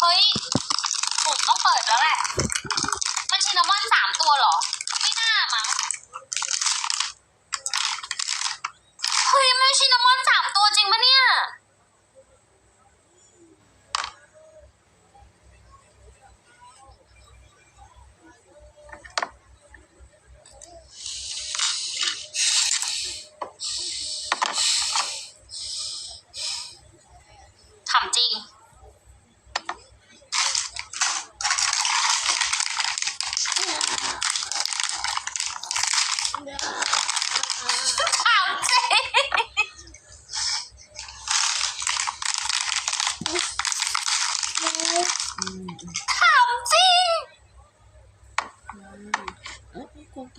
เฮ้ยผมต้องเปิดแล้วแหละ มันชินามอนสามตัวเหรอ 好精！好精！嗯，光、嗯、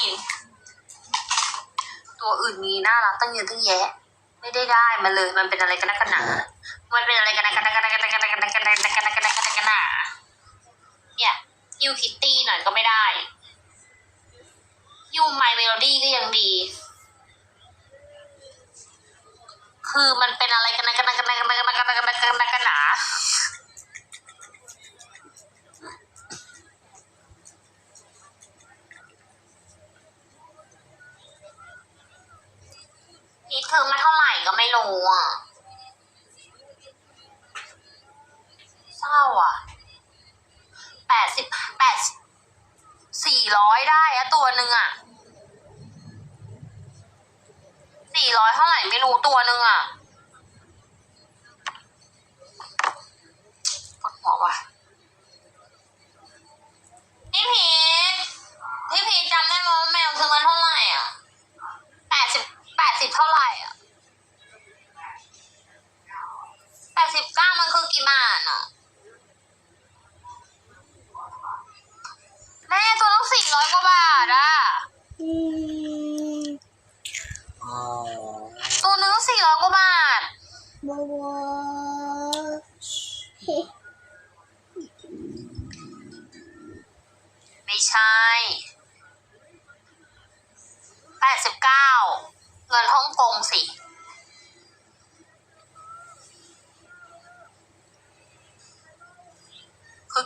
กิน ตัวอื่นมีน่ารักตั้งเยอะตั้งแยะ ไม่ได้ได้มาเลย มันเป็นอะไรกันนักกันหนามันเป็นอะไรกันนักกันนักกันนักกันนักกันนักกันนักกันนักกันนักกันนักกันนักกันหนาเนี่ยยูคิตตี้หน่อยก็ไม่ได้ยูไมเมโลดี้ก็ยังดี คือมันเป็นอะไรกันนะกั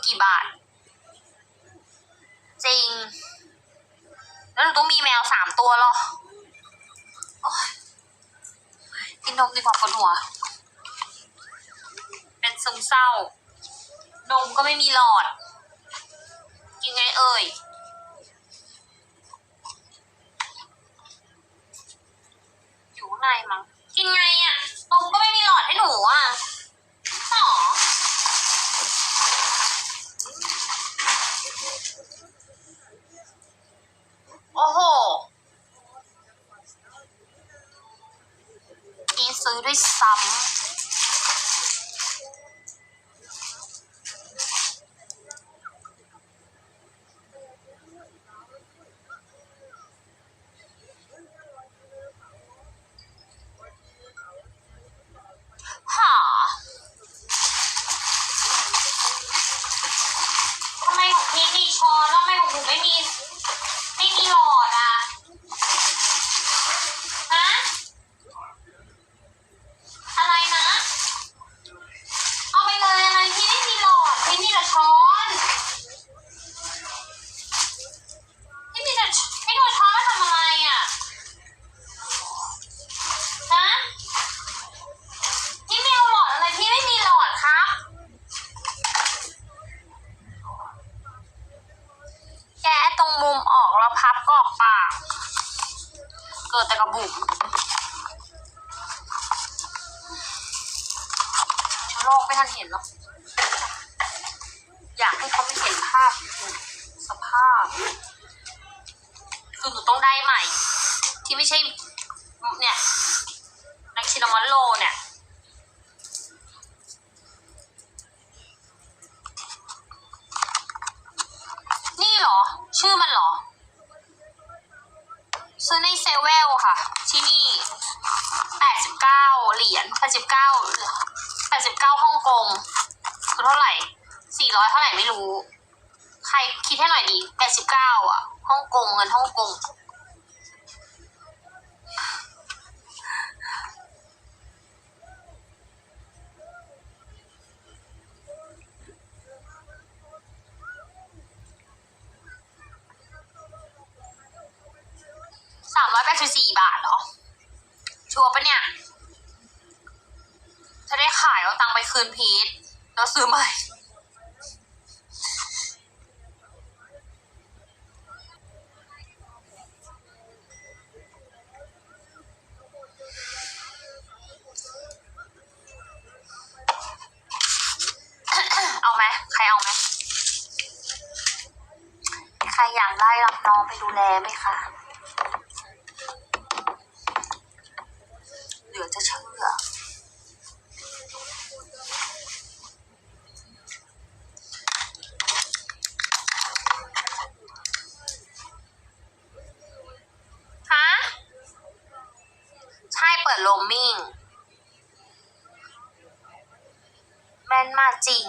กี่บาท จริง แล้วหนูต้องมีแมวสามตัวหรอกินนมดีกว่าปวดหัว เป็นซึมเศร้า นมก็ไม่มีหลอด กินไงเอ่ยอยู่ข้างในมั้ง กินไงอะ นมก็ไม่มีหลอดให้หนูอะหรอโอ้โหกี ซื้อด้วยซ้ำ แต่กระบุ๋มโลกไม่ทันเห็นหรอกอยากให้เขาไม่เห็นภาพสภาพ คือหนูต้องได้ใหม่ ที่ไม่ใช่เนี่ยนักชินามอนโล รคิดให้หน่อยดีแปดสิบเก้าอะฮ่องกงเงินฮ่องกงสามร้อยแปดสิบสี่บาทเหรอ ชัวร์ปะเนี่ย จะได้ขายเอาตังค์ไปคืนพีทแล้วซื้อใหม่ เอาไหมใครเอาไหมใครอยากได้รับน้องไป ดูแลไหมคะเหลือจะเชื่อ ฮะ ใช่เปิดโรมมิ่ง แม่นมากจริง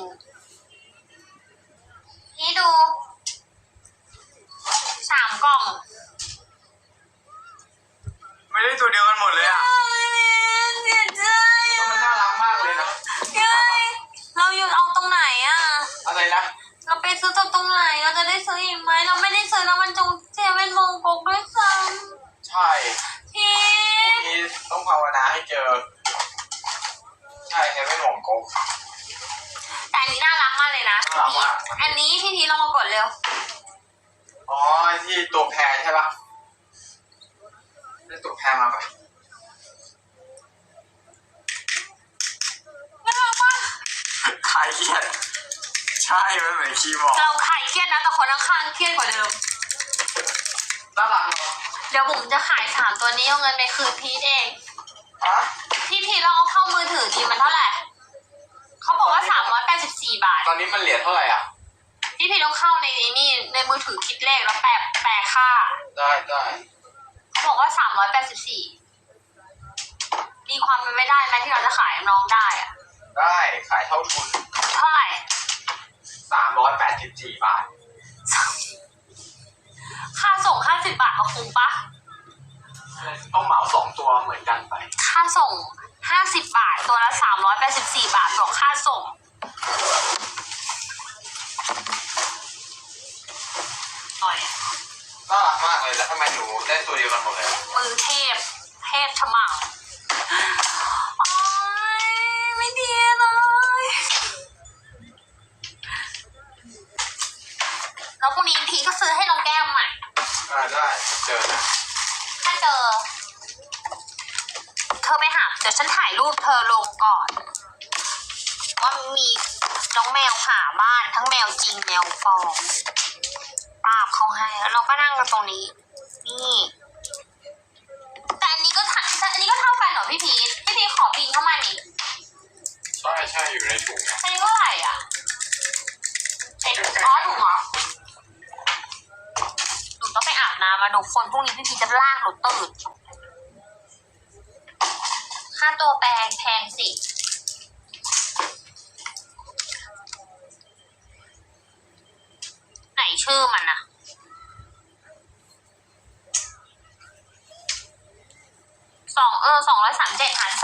นี่ดูสาม กล่องไม่ได้ตัวเดียวกันหมดเลยอะเสียใจก็มันน่ารักมากเลยนะเย้ยเราอยู่เอาตรงไหนอะ อะไรนะ เราไปซื้อตรงไหน เราจะได้ซื้ออีกไหม เราไม่ได้ซื้อแล้วมันจงเซเว่นมงกงด้วยซ้ใช่ำพี่พรุ่งนี้ต้องภาวนาให้เจอ ใช่ไงไม่หมองกงแต่อันนี้น่ารักมากเลยนะ น่ารักมากอันนี้พี่ทีเรามากดเร็ว อ๋อที่ตัวแพรใช่ปะได้ตัวแพรมาปะน่ารักมากคลายเครียด ใช่มันเหมือนคีย์บอร์ดเราขายเครียดนะแต่คนข้างๆเครียดกว่าเดิม น่ารักเนาะเดี๋ยวบุ๋มจะขายสามตัวนี้เอาเงินไปคืนพีทเองอะพี่พีทเราเอาเข้ามือถือดีมันเท่าไหร่เขาบอกว่าสามร้อยแปดสิบสี่บาท ตอนนี้มันเหรียญเท่าไหร่อะ พี่พีทต้องเข้าในนี่ในมือถือคิดเลขแล้วแปลแปลค่าได้ได้เขาบอกว่าสามร้อยแปดสิบสี่มีความเป็นไม่ได้ไหมที่เราจะขายน้องได้อะได้ขายเท่าทุนเท่าไหร่สามร้อยแปดสิบสี่บาท ค่าส่งห้าสิบบาทเขาคุ้มปะต้องเหมาสองตัวเหมือนกันไป ค่าส่งห้าสิบบาทตัวละสามร้อยแปดสิบสี่บาทบวกค่าส่ง หน่อย น่ารักมากเลยแล้วทำ ไมหนูได้ตัวเดียวกันหมดเลยอะมือเทพ เทพฉมังโอ๊ยไม่ดีเลย แล้วพรุ่งนี้พีก็ซื้อให้น้องแก้มใหม่ อ่าได้เจอนะถ้าเจอ เธอไปหา เดี๋ยวฉันถ่ายรูปเธอลงก่อน ว่ามีน้องแมวหาบ้านทั้งแมวจริงแมวปลอมป้าบเขาให้ แล้วเราก็นั่งกันตรงนี้ นี่แต่อันนี้ก็ถ่ายแต่อันนี้ก็เท่ากันเหรอพี่พีทพี่พีทขอบินเข้ามานี่ใช่ใช่อยู่ในถุงนะอันนี้เท่าไหร่อะเอ็ดอ๋อถูกเหรอหนูต้องไปอาบน้ำมาดูคนพรุ่งนี้พี่พีทจะลากหนูตื่นค่าตัวแพงแพงสิไหนชื่อมันอะ สอง